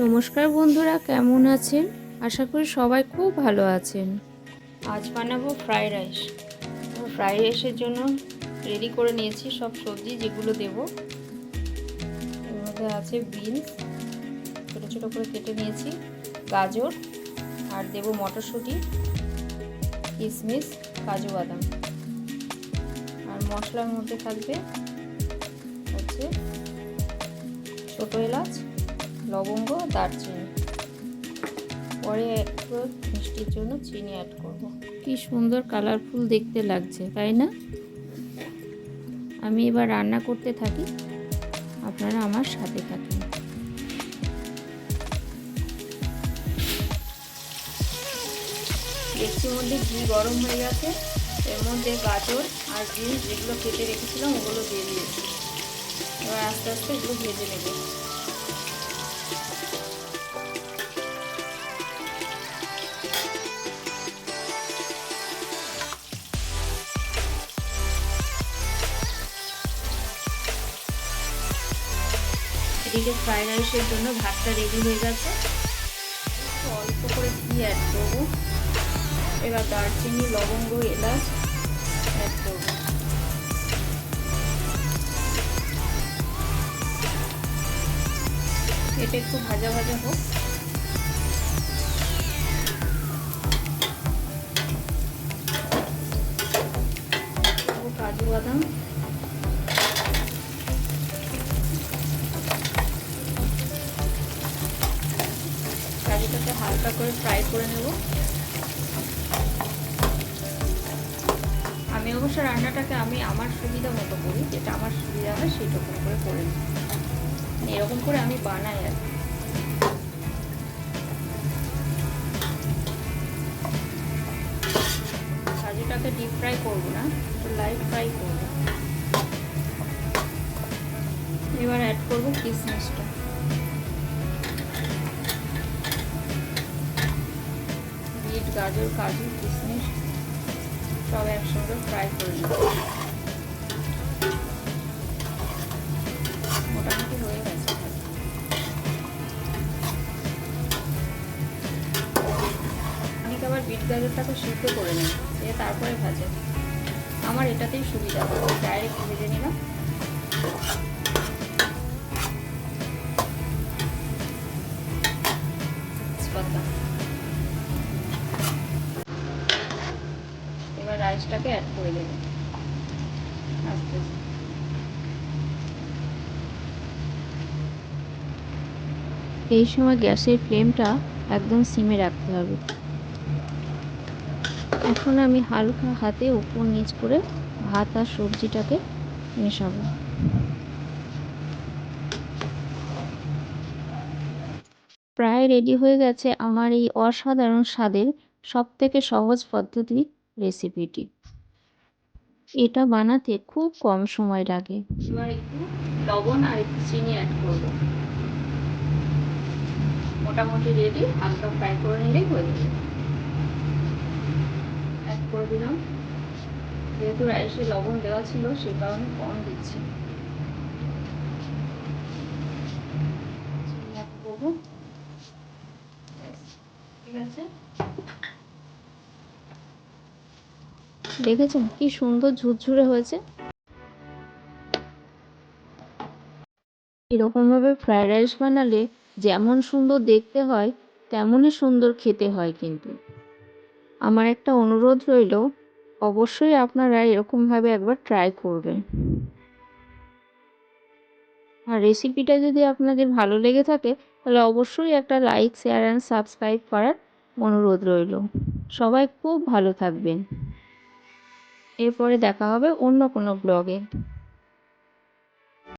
নমস্কার বন্ধুরা, কেমন আছেন? আশা করি সবাই খুব ভালো আছেন। আজ বানাবো ফ্রাইড রাইস। ফ্রাইড রাইসের জন্য রেডি করে নিয়েছি সব সবজি যেগুলো দেব। এর মধ্যে আছে বিনস, ছোটো ছোটো করে কেটে নিয়েছি, গাজর, আর দেব মটরশুঁটি কিশমিশ কাজু বাদাম। আর মশলার মধ্যে থাকবে হচ্ছে ছোটো এলাচ লবঙ্গ দারচিনি। পরে একটু মিষ্টির জন্য চিনি অ্যাড করব। কি সুন্দর কালারফুল দেখতে লাগছে তাই না? আমি এবার রান্না করতে থাকি আপনারা আমার সাথে থাকেন। ডেকচির মধ্যে ঘি গরম হয়ে গেছে এর মধ্যে গাজর আর বিনস যেগুলো কেটে রেখেছিলাম ওগুলো দিয়ে দিয়েছি। এবার আস্তে আস্তে এগুলো ভেজে নেবে। এদিকে ফ্রাইড রাইসের জন্য ভাতটা রেডি হয়ে গেছে। অল্প করে ঘি অ্যাড করব। এবার দারচিনি, লবঙ্গ, এলাচ অ্যাড করব। এটা একটু ভাজা ভাজা হোক। হালকা করে ফ্রাই করে নেব। আমি অবশ্য রান্নাটাকে আমি আমার সুবিধা মতো করি, যেটা আমার সুবিধা হয় সেইরকম করে করে নিই। এরকম করে আমি বানাই আর কাজুটাকে ডিপ ফ্রাই করব না লাইট ফ্রাই করব। এবার অ্যাড করব কিসমিসটা গাজর, কাজু, কিশমিশ সব একসঙ্গে ফ্রাই করে নেব। মোটামুটি হয়ে গেছে। অনেকে আবার বিট গাজরটাকে সিদ্ধ করে নেয় দিয়ে তারপরে ভাজে। আমার এটাতেই সুবিধা ডাইরেক্ট ভেজে নিলাম। তেজপাতা রাইসটাকে অ্যাড করে দেব। আস্তে আস্তে। এই সময় গ্যাসের ফ্লেমটা একদম সিমে রাখতে হবে। এখন আমি হালকা হাতে উপর নিচ করে ভাত আর সবজিটাকে মেশাবো। প্রায় রেডি হয়ে গেছে আমার এই অসাধারণ স্বাদের সব থেকে সহজ পদ্ধতি রেসিপিটি এটা বানাতে খুব কম সময় লাগে। এবার একটু লবণ আর একটু চিনি অ্যাড করব। মোটামুটি রেডি হালকা ফ্রাই করে নিলেই হয়ে যাবে। অ্যাড করে দিলাম। যেহেতু রাইসে লবণ দেওয়া ছিল, সে কারণে কম দিচ্ছি। ঠিক আছে? দেখেছেন? কি সুন্দর ঝুরঝুরে হয়েছে। এরকমভাবে ফ্রায়েড রাইস বানালে যেমন সুন্দর দেখতে হয়, তেমনই সুন্দর খেতে হয় কিন্তু। আমার একটা অনুরোধ রইল, অবশ্যই আপনারা এরকমভাবে একবার ট্রাই করবেন। আর রেসিপিটা যদি আপনাদের ভালো লেগে থাকে, তাহলে অবশ্যই একটা লাইক শেয়ার অ্যান্ড সাবস্ক্রাইব করার অনুরোধ রইল। সবাই খুব ভালো থাকবেন। এরপরে দেখা হবে অন্য কোনো ব্লগে